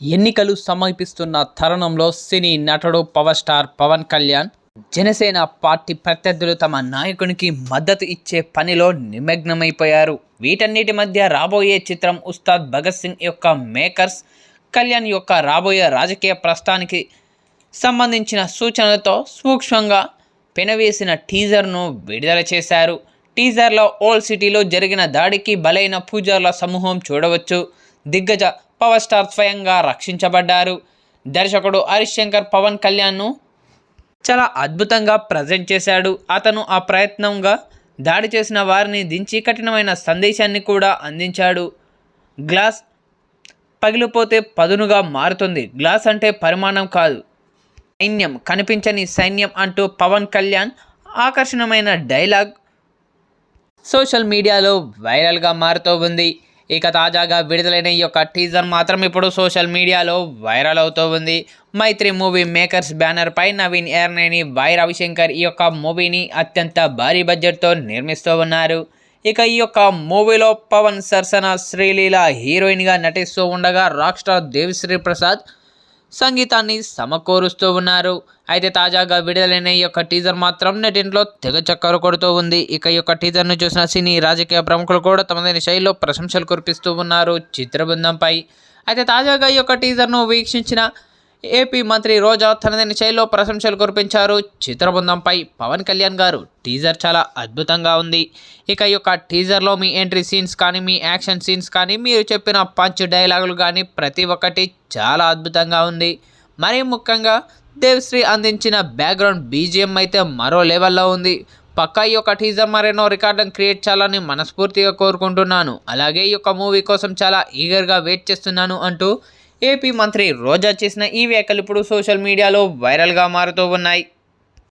ఎన్నికలు సమీపిస్తున్న తరుణంలో సినీ నటుడు power star Pawan Kalyan Janasena party ప్రత్యర్థులు తమ నాయకునికి మద్దతు ఇచ్చే పనిలో నిమగ్నమైపోయారు. వీటన్నిటి మధ్య రాబోయే చిత్రం ఉస్తాద్ భగత్ సింగ్ యొక్క మేకర్స్ కళ్యాణ్ యొక్క రాబోయే రాజకీయ ప్రస్థానికి సంబంధించిన సూచనలతో సూక్ష్మంగా పెనవేసిన టీజర్ను విడుదల చేశారు. టీజర్లో ఓల్డ్ సిటీలో జరిగిన దాడికి బలైన పూజార్ల సమూహం చూడవచ్చు. దిగ్గజ పవర్ స్టార్ స్వయంగా రక్షించబడ్డారు. దర్శకుడు హరీష్ శంకర్ పవన్ కళ్యాణ్ను చాలా అద్భుతంగా ప్రజెంట్ చేశాడు. అతను ఆ ప్రయత్నంగా దాడి చేసిన వారిని దించి కఠినమైన సందేశాన్ని కూడా అందించాడు. గ్లాస్ పగిలిపోతే పదునుగా మారుతుంది. గ్లాస్ అంటే పరిమాణం కాదు. సైన్యం కనిపించని సైన్యం అంటూ పవన్ కళ్యాణ్ ఆకర్షణమైన డైలాగ్ సోషల్ మీడియాలో వైరల్గా మారుతూ ఉంది. ఇక తాజాగా విడుదలైన ఈ యొక్క టీజర్ మాత్రం ఇప్పుడు సోషల్ మీడియాలో వైరల్ అవుతూ ఉంది. మైత్రి మూవీ మేకర్స్ బ్యానర్ పై నవీన్ ఎర్నేని వై రవిశంకర్ ఈ యొక్క మూవీని అత్యంత భారీ బడ్జెట్తో నిర్మిస్తూ ఉన్నారు. ఇక ఈ యొక్క మూవీలో పవన్ సరసన శ్రీలీల హీరోయిన్గా నటిస్తూ ఉండగా రాక్ స్టార్ దేవిశ్రీ ప్రసాద్ సంగీతాన్ని సమకూరుస్తూ ఉన్నారు. అయితే తాజాగా విడుదలైన ఈ యొక్క టీజర్ మాత్రం నెటింట్లో తెగ చక్కరు కొడుతూ ఉంది. ఇక ఈ యొక్క టీజర్ను చూసిన సినీ రాజకీయ ప్రముఖులు కూడా తమదైన శైలిలో ప్రశంసలు కురిపిస్తూ ఉన్నారు చిత్ర బృందంపై అయితే తాజాగా ఈ యొక్క టీజర్ను వీక్షించిన ఏపీ మంత్రి రోజా తనదైన శైలిలో ప్రశంసలు కురిపించారు. చిత్రబృందంపై పవన్ కళ్యాణ్ గారు టీజర్ చాలా అద్భుతంగా ఉంది. ఇక ఈ యొక్క టీజర్లో మీ ఎంట్రీ సీన్స్ కానీ మీ యాక్షన్ సీన్స్ కానీ మీరు చెప్పిన పంచ్ డైలాగులు కానీ ప్రతి ఒక్కటి చాలా అద్భుతంగా ఉంది. మరీ ముఖ్యంగా దేవ్శ్రీ అందించిన బ్యాక్గ్రౌండ్ బీజిఎం అయితే మరో లెవెల్లో ఉంది. పక్కా ఈ యొక్క టీజర్ మరెన్నో రికార్డును క్రియేట్ చేయాలని మనస్ఫూర్తిగా కోరుకుంటున్నాను. అలాగే ఈ యొక్క మూవీ కోసం చాలా ఈగర్గా వెయిట్ చేస్తున్నాను అంటూ ఏపీ మంత్రి రోజా చేసిన ఈ వ్యాఖ్యలు ఇప్పుడు సోషల్ మీడియాలో వైరల్గా మారుతూ ఉన్నాయి.